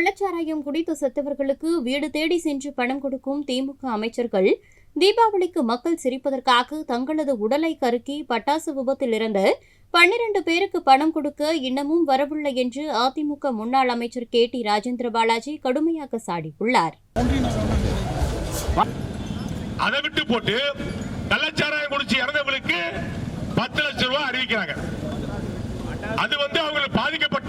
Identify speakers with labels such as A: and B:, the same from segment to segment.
A: கள்ளச்சாராயம் குடித்து செத்தவர்களுக்கு வீடு தேடி சென்று பணம் கொடுக்கும் திமுக அமைச்சர்கள். தீபாவளிக்கு மக்கள் சிரிப்பதற்காக தங்களது உடலை கருக்கி பட்டாசு விபத்தில் இறந்த பன்னிரண்டு பேருக்கு பணம் கொடுக்க இன்னமும் வரவில்லை என்று அதிமுக முன்னாள் அமைச்சர் கே டி ராஜேந்திர பாலாஜி கடுமையாக சாடியுள்ளார்.
B: அதை விட்டு போட்டு கள்ளச்சாராயம் குடிச்சு இறந்தவங்களுக்கு பத்து லட்சம் ரூபாய் அறிவிக்கிறாங்க. அது வந்து அவங்களுக்கு பாதிக்கப்பட்ட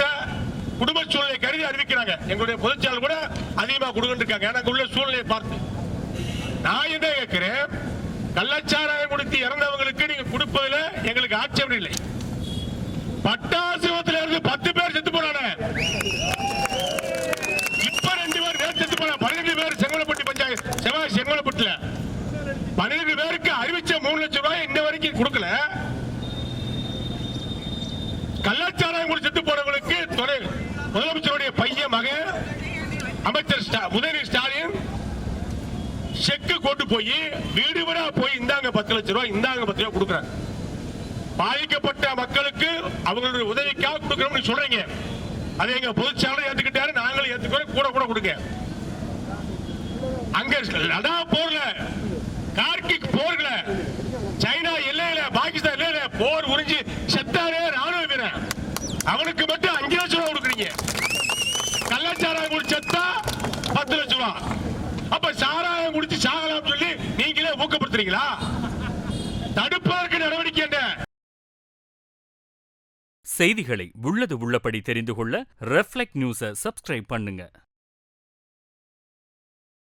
B: குடும்ப சூழ்நிலை கருதி அறிவிக்கிறாங்க. எங்களுடைய பொதுச்செயலர் கூட அதிகமா கொடுக்கிட்டு இருக்காங்க எனக்கு உள்ள சூழ்நிலையை பார்த்து. நான் என்ன கேட்கிறேன்? கள்ளச்சாராயம் கொடுத்து இறந்தவங்களுக்கு நீங்க கொடுப்பதுல எங்களுக்கு ஆட்சேபம் இல்லை. பட்டாசு இருந்து பத்து பேர் செத்து போனாங்க இப்ப ரெண்டு பேர் நேத்து செத்து போன பன்னிரண்டு பேர் செங்கலப்பட்டி பஞ்சாயத்து செவ்வாய் செங்கலப்பட்டுல. பன்னிரண்டு பேருக்கு அறிவிச்ச மூணு லட்சம் ரூபாய் இன்ன வரைக்கும் கொடுக்கல. அமைச்சர் உதயநிதி ஸ்டாலின் செக்கு கொண்டு போய் வீடு வீடா போய் இந்தாங்க பத்து லட்சம் ரூபாய் இந்தாங்க பத்து ரூபாய் கொடுக்குறாங்க பாதிக்கப்பட்ட மக்களுக்கு அவங்களுடைய உதவிக்காக கொடுக்கணும்னு சொல்றீங்க. அதை எங்க பொதுச்சாளர் ஏத்துக்கிட்டாரு நாங்களும் ஏத்துக்கிறோம் கூட கூட கொடுங்க. அங்க லடா போர்ல கார்கிக் போர்ல சைனா எல்லையில பாகிஸ்தான் எல்லையில போர் உறிஞ்சி செத்தாரே ராணுவ வீரன் அவனுக்கு மட்டும் அஞ்சு லட்சம் ரூபாய் கொடுக்குறீங்க கள்ளச்சாராயம் குடிச்சு செத்தா பத்து லட்சம் ரூபா அப்ப சாராயம் குடிச்சு சாகலாம் சொல்லி நீங்களே ஊக்கப்படுத்துறீங்களா? தடுப்பதற்கு நடவடிக்கை என்ன?
C: செய்திகளை உள்ளது உள்ளபடி தெரிந்து கொள்ள ரெஃப்ளெக்ட் நியூஸை சப்ஸ்கிரைப் பண்ணுங்க.